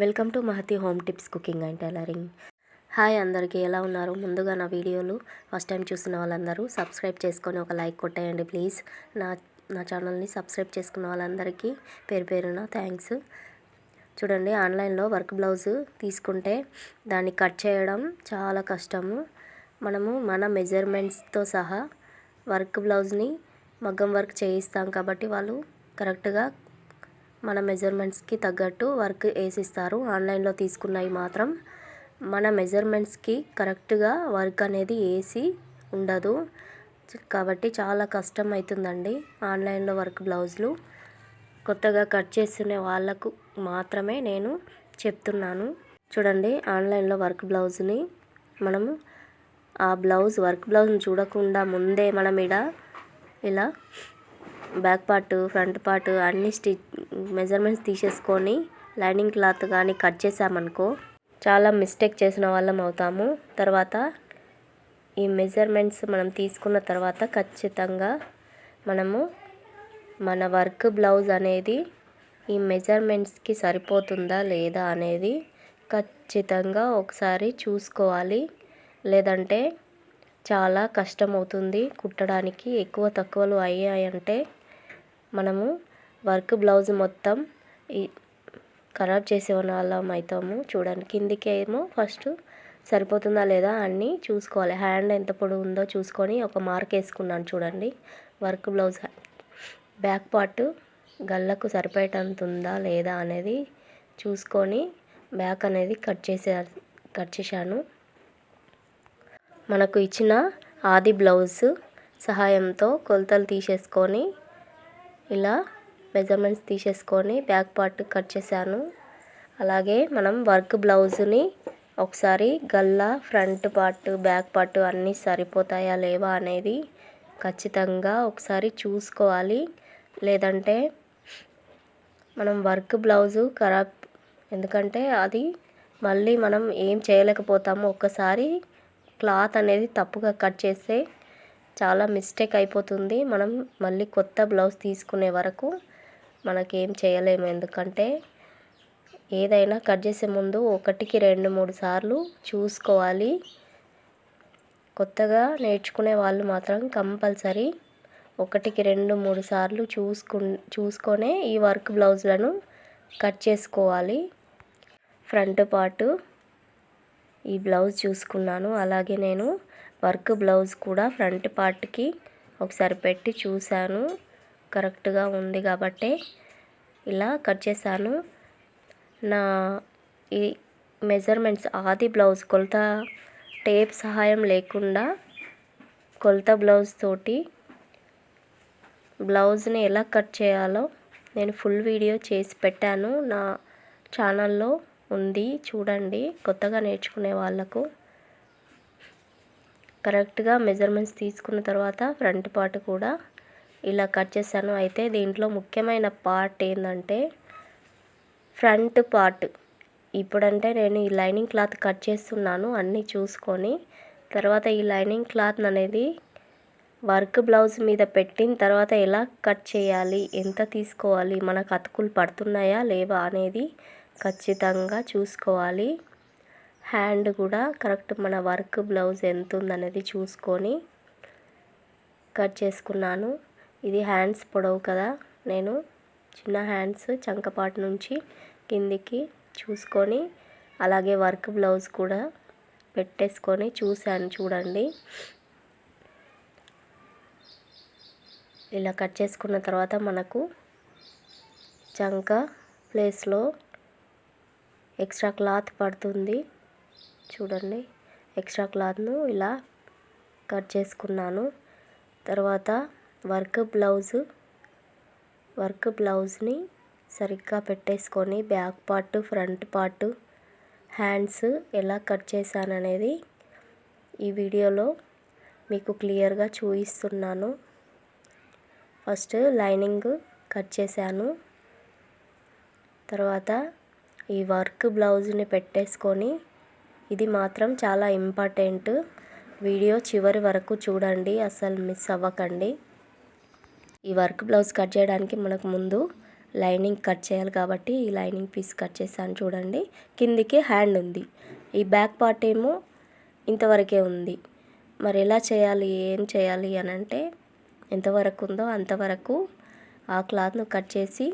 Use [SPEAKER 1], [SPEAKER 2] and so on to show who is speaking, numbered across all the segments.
[SPEAKER 1] Welcome to Mahathi home tips cooking and tailoring. Hi అందరికీ ఎలా ఉన్నారు? ముందుగా నా వీడియోలు ఫస్ట్ టైం చూస్తున్న వాళ్ళందరూ సబ్స్క్రైబ్ చేసుకొని ఒక లైక్ కొట్టేయండి ప్లీజ్. నా నా ఛానల్ని సబ్స్క్రైబ్ చేసుకున్న వాళ్ళందరికీ పేరు పేరున థ్యాంక్స్. చూడండి ఆన్లైన్లో వర్క్ బ్లౌజ్ తీసుకుంటే దాన్ని కట్ చేయడం చాలా కష్టము. మనము మన మెజర్మెంట్స్తో సహా వర్క్ బ్లౌజ్ని మగ్గం వర్క్ చేయిస్తాం కాబట్టి వాళ్ళు కరెక్ట్గా మన మెజర్మెంట్స్కి తగ్గట్టు వర్క్ వేసిస్తారు. ఆన్లైన్లో తీసుకున్నవి మాత్రం మన మెజర్మెంట్స్కి కరెక్ట్గా వర్క్ అనేది వేసి ఉండదు. కాబట్టి చాలా కష్టం అవుతుందండి ఆన్లైన్లో వర్క్ బ్లౌజులు. కొత్తగా కట్ చేసుకునే వాళ్ళకు మాత్రమే నేను చెప్తున్నాను. చూడండి ఆన్లైన్లో వర్క్ బ్లౌజ్ని మనము ఆ బ్లౌజ్ వర్క్ బ్లౌజ్ని చూడకుండా ముందే మనం ఇడ ఇలా బ్యాక్ పార్ట్ ఫ్రంట్ పార్ట్ అన్ని స్టిచ్ మెజర్మెంట్స్ తీసేసుకొని లైనింగ్ క్లాత్ కానీ కట్ చేసామనుకో చాలా మిస్టేక్ చేసిన వాళ్ళం అవుతాము. తర్వాత ఈ మెజర్మెంట్స్ మనం తీసుకున్న తర్వాత ఖచ్చితంగా మనము మన వర్క్ బ్లౌజ్ అనేది ఈ మెజర్మెంట్స్కి సరిపోతుందా లేదా అనేది ఖచ్చితంగా ఒకసారి చూసుకోవాలి. లేదంటే చాలా కష్టమవుతుంది కుట్టడానికి ఎక్కువ తక్కువలు అయ్యాయంటే మనము వర్క్ బ్లౌజ్ మొత్తం ఈ ఖరాబ్ చేసే వాళ్ళం అవుతాము. చూడండి కిందికి ఏమో ఫస్ట్ సరిపోతుందా లేదా అన్నీ చూసుకోవాలి. హ్యాండ్ ఎంత పొడవు ఉందో చూసుకొని ఒక మార్క్ వేసుకున్నాను చూడండి. వర్క్ బ్లౌజ్ బ్యాక్ పార్ట్ గల్లకు సరిపోయేటంత ఉందా లేదా అనేది చూసుకొని బ్యాక్ అనేది కట్ చేసే కట్ చేశాను. మనకు ఇచ్చిన ఆది బ్లౌజ్ సహాయంతో కొలతలు తీసేసుకొని ఇలా మెజర్మెంట్స్ తీసేసుకొని బ్యాక్ పార్ట్ కట్ చేశాను. అలాగే మనం వర్క్ బ్లౌజ్ని ఒకసారి గల్లా ఫ్రంట్ పార్ట్ బ్యాక్ పార్ట్ అన్నీ సరిపోతాయా లేవా అనేది ఖచ్చితంగా ఒకసారి చూసుకోవాలి. లేదంటే మనం వర్క్ బ్లౌజు ఖరాబ్ ఎందుకంటే అది మళ్ళీ మనం ఏం చేయలేకపోతాము. ఒక్కసారి క్లాత్ అనేది తప్పుగా కట్ చేస్తే చాలా మిస్టేక్ అయిపోతుంది. మనం మళ్ళీ కొత్త బ్లౌజ్ తీసుకునే వరకు మనకేం చేయలేము. ఎందుకంటే ఏదైనా కట్ చేసే ముందు ఒకటికి రెండు మూడు సార్లు చూసుకోవాలి. కొత్తగా నేర్చుకునే వాళ్ళు మాత్రం కంపల్సరీ ఒకటికి రెండు మూడు సార్లు చూసుకు చూసుకొనే ఈ వర్క్ బ్లౌజ్లను కట్ చేసుకోవాలి. ఫ్రంట్ పార్టు ఈ బ్లౌజ్ చూసుకున్నాను. అలాగే నేను వర్క్ బ్లౌజ్ కూడా ఫ్రంట్ పార్ట్కి ఒకసారి పెట్టి చూశాను. కరెక్ట్గా ఉంది కాబట్టి ఇలా కట్ చేశాను. నా ఈ మెజర్మెంట్స్ ఆది బ్లౌజ్ కొలత టేప్ సహాయం లేకుండా కొలత బ్లౌజ్ తోటి బ్లౌజ్ని ఎలా కట్ చేయాలో నేను ఫుల్ వీడియో చేసి పెట్టాను. నా ఛానల్లో ఉంది. చూడండి. కొత్తగా నేర్చుకునే వాళ్ళకు కరెక్ట్గా మెజర్మెంట్స్ తీసుకున్న తర్వాత ఫ్రంట్ పార్ట్ కూడా ఇలా కట్ చేశాను. అయితే దీంట్లో ముఖ్యమైన పార్ట్ ఏంటంటే ఫ్రంట్ పార్ట్. ఇప్పుడంటే నేను ఈ లైనింగ్ క్లాత్ కట్ చేస్తున్నాను అన్నీ చూసుకొని. తర్వాత ఈ లైనింగ్ క్లాత్ అనేది వర్క్ బ్లౌజ్ మీద పెట్టిన తర్వాత ఎలా కట్ చేయాలి ఎంత తీసుకోవాలి మనకు అతుకులు పడుతున్నాయా లేవా అనేది ఖచ్చితంగా చూసుకోవాలి. హ్యాండ్ కూడా కరెక్ట్ మన వర్క్ బ్లౌజ్ ఎంత ఉందనేది చూసుకొని కట్ చేసుకున్నాను. ఇది హ్యాండ్స్ పొడవు కదా నేను చిన్న హ్యాండ్స్ చంకపాటు నుంచి కిందికి చూసుకొని అలాగే వర్క్ బ్లౌజ్ కూడా పెట్టేసుకొని చూశాను చూడండి. ఇలా కట్ చేసుకున్న తర్వాత మనకు చంక ప్లేస్లో ఎక్స్ట్రా క్లాత్ పడుతుంది. చూడండి. ఎక్స్ట్రా క్లాత్ను ఇలా కట్ చేసుకున్నాను. తర్వాత వర్క్ బ్లౌజ్ వర్క్ బ్లౌజ్ని సరిగ్గా పెట్టేసుకొని back part front part hands ఎలా కట్ చేశాననేది ఈ వీడియోలో మీకు క్లియర్గా చూపిస్తున్నాను. ఫస్ట్ లైనింగ్ కట్ చేశాను. తర్వాత ఈ వర్క్ బ్లౌజ్ని పెట్టేసుకొని ఇది మాత్రం చాలా ఇంపార్టెంట్. వీడియో చివరి వరకు చూడండి అసలు మిస్ అవ్వకండి. ఈ వర్క్ బ్లౌజ్ కట్ చేయడానికి మనకు ముందు లైనింగ్ కట్ చేయాలి కాబట్టి ఈ లైనింగ్ పీస్ కట్ చేశాను చూడండి. కిందికి హ్యాండ్ ఉంది. ఈ బ్యాక్ పార్ట్ ఏమో ఇంతవరకే ఉంది. మరి ఎలా చేయాలి ఏం చేయాలి అని అంటే ఎంతవరకు ఉందో అంతవరకు ఆ క్లాత్ను కట్ చేసి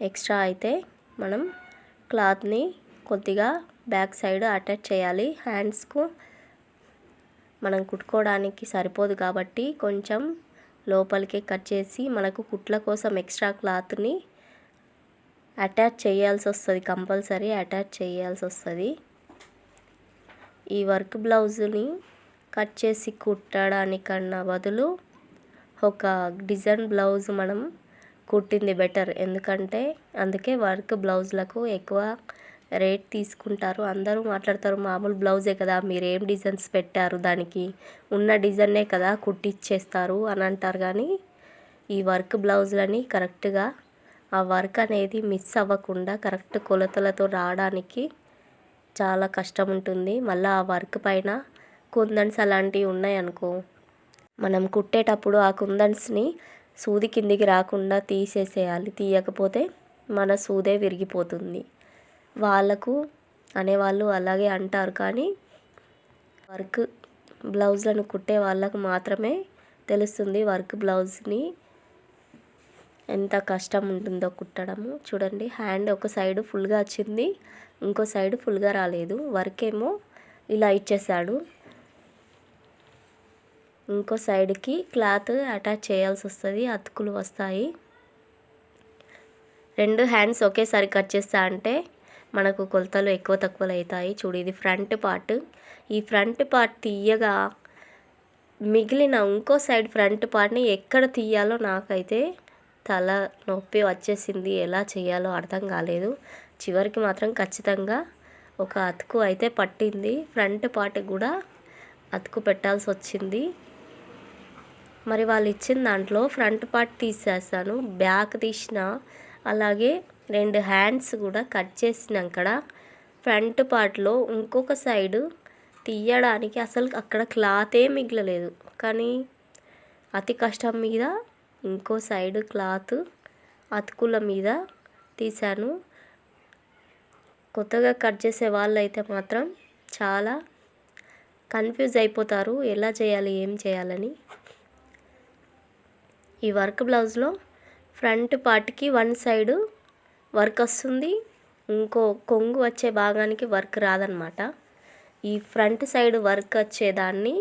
[SPEAKER 1] ఎక్స్ట్రా అయితే మనం క్లాత్ని కొద్దిగా బ్యాక్ సైడ్ అటాచ్ చేయాలి. హ్యాండ్స్కు మనం కుట్టుకోవడానికి సరిపోదు కాబట్టి కొంచెం లోపలికి కట్ చేసి మనకు కుట్ల కోసం ఎక్స్ట్రా క్లాత్ని అటాచ్ చేయాల్సి వస్తుంది. కంపల్సరీ అటాచ్ చేయాల్సి వస్తుంది. ఈ వర్క్ బ్లౌజుని కట్ చేసి కుట్టడానికన్నా బదులు ఒక డిజైన్ బ్లౌజ్ మనం కుట్టింది బెటర్. ఎందుకంటే అందుకే వర్క్ బ్లౌజ్లకు ఎక్కువ రేట్ తీసుకుంటారు. అందరూ మాట్లాడతారు మామూలు బ్లౌజే కదా మీరు ఏం డిజైన్స్ పెట్టారు దానికి? ఉన్న డిజైనే కదా కుట్టిచ్చేస్తారు అని అంటారు. కానీ ఈ వర్క్ బ్లౌజులని కరెక్ట్గా ఆ వర్క్ అనేది మిస్ అవ్వకుండా కరెక్ట్ కొలతలతో రావడానికి చాలా కష్టం ఉంటుంది మళ్ళీ ఆ వర్క్ పైన కుందన్స్ అలాంటివి ఉన్నాయనుకో మనం కుట్టేటప్పుడు ఆ కుందన్స్ని సూది కిందికి రాకుండా తీసేసేయాలి. తీయకపోతే మన సూదే విరిగిపోతుంది. వాళ్ళకు అనేవాళ్ళు అలాగే అంటారు. కానీ వర్క్ బ్లౌజ్లను కుట్టే వాళ్ళకు మాత్రమే తెలుస్తుంది వర్క్ బ్లౌజ్ని ఎంత కష్టం ఉంటుందో కుట్టడము. చూడండి హ్యాండ్ ఒక సైడ్ ఫుల్గా వచ్చింది ఇంకో సైడ్ ఫుల్గా రాలేదు. వర్క్ ఏమో ఇలా ఇచ్చేసాడు ఇంకో సైడ్కి క్లాత్ అటాచ్ చేయాల్సి వస్తుంది అతుకులు వస్తాయి. రెండు హ్యాండ్స్ ఒకేసారి కట్ చేస్తా అంటే మనకు కొలతలు ఎక్కువ తక్కువలు అవుతాయి చూడు ఇది ఫ్రంట్ పార్ట్. ఈ ఫ్రంట్ పార్ట్ తీయగా మిగిలిన ఇంకో సైడ్ ఫ్రంట్ పార్ట్ని ఎక్కడ తీయాలో నాకైతే తల నొప్పి వచ్చేసింది. ఎలా చేయాలో అర్థం కాలేదు. చివరికి మాత్రం ఖచ్చితంగా ఒక అతుకు అయితే పట్టింది. ఫ్రంట్ పార్ట్ కూడా అతుకు పెట్టాల్సి వచ్చింది. మరి వాళ్ళు ఇచ్చిన దాంట్లో ఫ్రంట్ పార్ట్ తీసేసాను. బ్యాక్ తీసిన అలాగే రెండు హ్యాండ్స్ కూడా కట్ చేసినాక ఫ్రంట్ పార్ట్లో ఇంకొక సైడు తీయడానికి అసలు అక్కడ క్లాతే మిగలలేదు. కానీ అతి కష్టం మీద ఇంకో సైడ్ క్లాత్ అతుకుల మీద తీశాను. కొత్తగా కట్ చేసే వాళ్ళు అయితే మాత్రం చాలా కన్ఫ్యూజ్ అయిపోతారు. ఎలా చేయాలి ఏం చేయాలని. ఈ వర్క్ బ్లౌజ్లో ఫ్రంట్ పార్ట్కి వన్ సైడు వర్క్ వస్తుంది. ఇంకో కొంగు వచ్చే భాగానికి వర్క్ రాదనమాట ఈ ఫ్రంట్ సైడ్ వర్క్ వచ్చేదాన్ని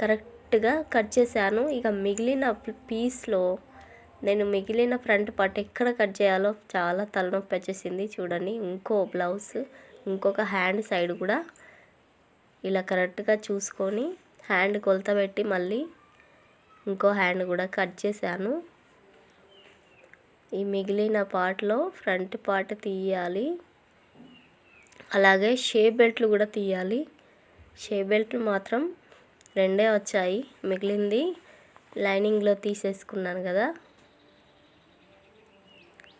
[SPEAKER 1] కరెక్ట్గా కట్ చేశాను. ఇక మిగిలిన పీస్లో నేను మిగిలిన ఫ్రంట్ పార్ట్ ఎక్కడ కట్ చేయాలో చాలా తలనొప్పి వచ్చేసింది చూడండి. ఇంకో బ్లౌజ్ ఇంకొక హ్యాండ్ సైడ్ కూడా ఇలా కరెక్ట్గా చూసుకొని హ్యాండ్ కొలత పెట్టి మళ్ళీ ఇంకో హ్యాండ్ కూడా కట్ చేశాను. ఈ మిగిలిన పార్ట్లో ఫ్రంట్ పార్ట్ తీయాలి. అలాగే షేప్ బెల్ట్లు కూడా తీయాలి. షేప్ బెల్ట్లు మాత్రం రెండే వచ్చాయి. మిగిలింది లైనింగ్లో తీసేసుకున్నాను కదా.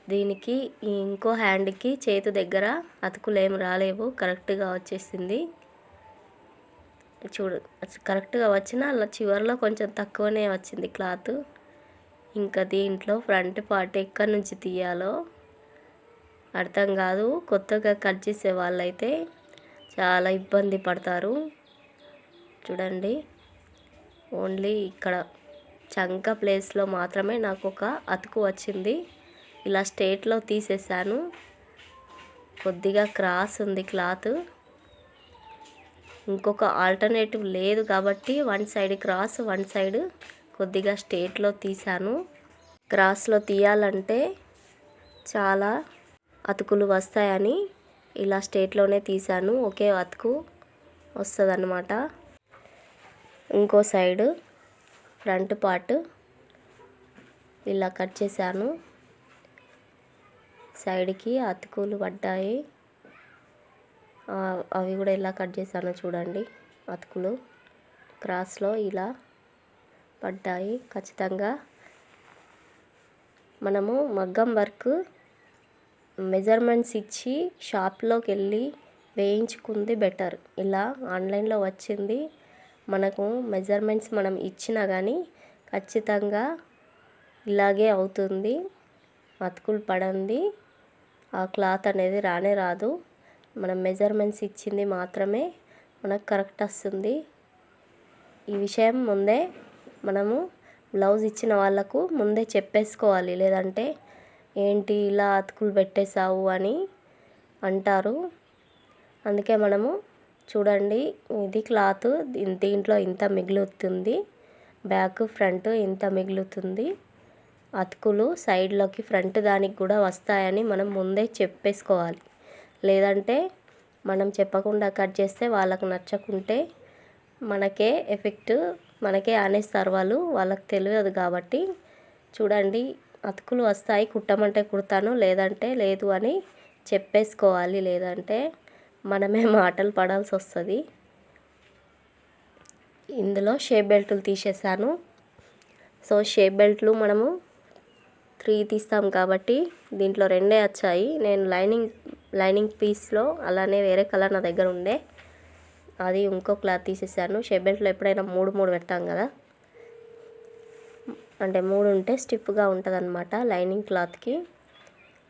[SPEAKER 1] దీనికి ఇంకో హ్యాండ్కి చేతి దగ్గర అతుకులు ఏం రాలేవు. కరెక్ట్గా వచ్చేసింది. చూడు కరెక్ట్గా వచ్చిన అలా చివరిలో కొంచెం తక్కువనే వచ్చింది క్లాత్. ఇంకా దీంట్లో ఫ్రంట్ పార్ట్ ఎక్కడి నుంచి తీయాలో అర్థం కాదు. కొత్తగా కట్ చేసే వాళ్ళైతే చాలా ఇబ్బంది పడతారు. చూడండి. ఓన్లీ ఇక్కడ చంక ప్లేస్లో మాత్రమే నాకు ఒక అతుకు వచ్చింది. ఇలా స్టేట్లో తీసేసాను కొద్దిగా క్రాస్ ఉంది క్లాత్. ఇంకొక ఆల్టర్నేటివ్ లేదు కాబట్టి one side cross one side కొద్దిగా స్టేట్లో తీసాను క్రాస్లో తీయాలంటే చాలా అతుకులు వస్తాయని ఇలా స్టేట్లోనే తీసాను ఒకే అతుకు వస్తుంది ఇంకో సైడ్ ఫ్రంట్ పార్ట్ ఇలా కట్ చేశాను. సైడ్కి అతుకులు పడ్డాయి. అవి కూడా ఎలా కట్ చేశానో చూడండి. అతుకులు. క్రాస్లో ఇలా పడ్డాయి. ఖచ్చితంగా మనము మగ్గం వర్క్ మెజర్మెంట్స్ ఇచ్చి షాప్లోకి వెళ్ళి వేయించుకుంది బెటర్. ఇలా ఆన్లైన్లో వచ్చింది. మనకు మెజర్మెంట్స్ మనం ఇచ్చినా కానీ ఖచ్చితంగా ఇలాగే అవుతుంది. అతుకులు పడంది. ఆ క్లాత్ అనేది రానే రాదు. మనం మెజర్మెంట్స్ ఇచ్చింది మాత్రమే మనకు కరెక్ట్ వస్తుంది. ఈ విషయం ముందే మనము బ్లౌజ్ ఇచ్చిన వాళ్ళకు ముందే చెప్పేసుకోవాలి. లేదంటే ఏంటి ఇలా అతుకులు పెట్టేశావు అని అంటారు. అందుకే మనము చూడండి ఇది క్లాత్ దీంట్లో ఇంత మిగులుతుంది. బ్యాక్ ఫ్రంట్ ఇంత మిగులుతుంది. అతుకులు సైడ్లోకి ఫ్రంట్ దానికి కూడా వస్తాయని మనం ముందే చెప్పేసుకోవాలి. లేదంటే మనం చెప్పకుండా కట్ చేస్తే వాళ్ళకు నచ్చకుంటే మనకే ఎఫెక్ట్ మనకే ఆనేస్తారు వాళ్ళు. వాళ్ళకి తెలియదు కాబట్టి చూడండి అతుకులు వస్తాయి. కుట్టమంటే కుడతాను లేదంటే లేదు అని చెప్పేసుకోవాలి. లేదంటే మనమే మాటలు పడాల్సి వస్తుంది. ఇందులో షేప్ బెల్ట్లు తీసేసాను సో షేప్ బెల్ట్లు మనము త్రీ తీస్తాం కాబట్టి దీంట్లో రెండే వచ్చాయి. నేను లైనింగ్ లైనింగ్ పీస్లో అలానే వేరే కలర్ నా దగ్గర ఉండే. అది ఇంకో క్లాత్ తీసేసాను. షెబెల్ట్లో ఎప్పుడైనా మూడు మూడు పెడతాం కదా. అంటే మూడు ఉంటే స్టిఫ్గా ఉంటుంది అనమాట లైనింగ్ క్లాత్కి.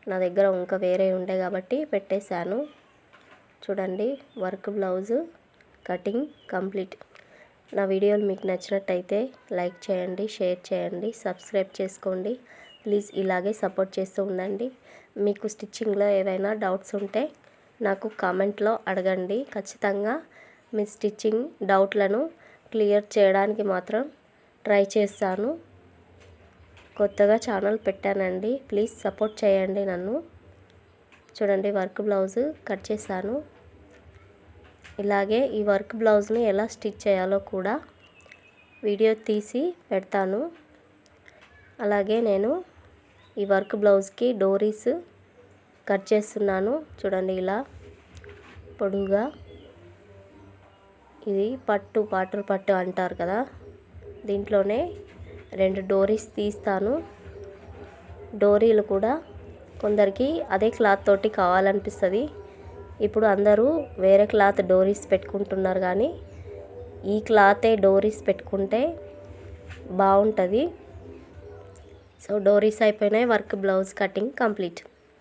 [SPEAKER 1] నా దగ్గర ఇంకా వేరే ఉండే కాబట్టి పెట్టేశాను. చూడండి వర్క్ బ్లౌజు కటింగ్ కంప్లీట్. నా వీడియోలు మీకు నచ్చినట్టయితే లైక్ చేయండి షేర్ చేయండి సబ్స్క్రైబ్ చేసుకోండి. ప్లీజ్ ఇలాగే సపోర్ట్ చేస్తూ ఉండండి. మీకు స్టిచ్చింగ్లో ఏవైనా డౌట్స్ ఉంటే నాకు కామెంట్లో అడగండి. ఖచ్చితంగా మీ స్టిచ్చింగ్ డౌట్లను క్లియర్ చేయడానికి మాత్రం ట్రై చేస్తాను కొత్తగా ఛానల్ పెట్టానండి. ప్లీజ్ సపోర్ట్ చేయండి నన్ను. చూడండి వర్క్ బ్లౌజ్ కట్ చేశాను. ఇలాగే ఈ వర్క్ బ్లౌజ్ని ఎలా స్టిచ్ చేయాలో కూడా వీడియో తీసి పెడతాను. అలాగే నేను ఈ వర్క్ బ్లౌజ్కి డోరీస్ కట్ చేస్తున్నాను. చూడండి ఇలా పొడుగా ఇది పట్టు పాటలు పట్టు అంటారు కదా. దీంట్లోనే రెండు డోరీస్ తీస్తాను. డోరీలు కూడా కొందరికి అదే క్లాత్ తోటి కావాలనిపిస్తుంది. ఇప్పుడు అందరూ వేరే క్లాత్ డోరీస్ పెట్టుకుంటున్నారు కానీ ఈ క్లాతే డోరీస్ పెట్టుకుంటే బాగుంటుంది. సో డోరీస్ అయిపోయినాయి వర్క్ బ్లౌజ్ కటింగ్ కంప్లీట్.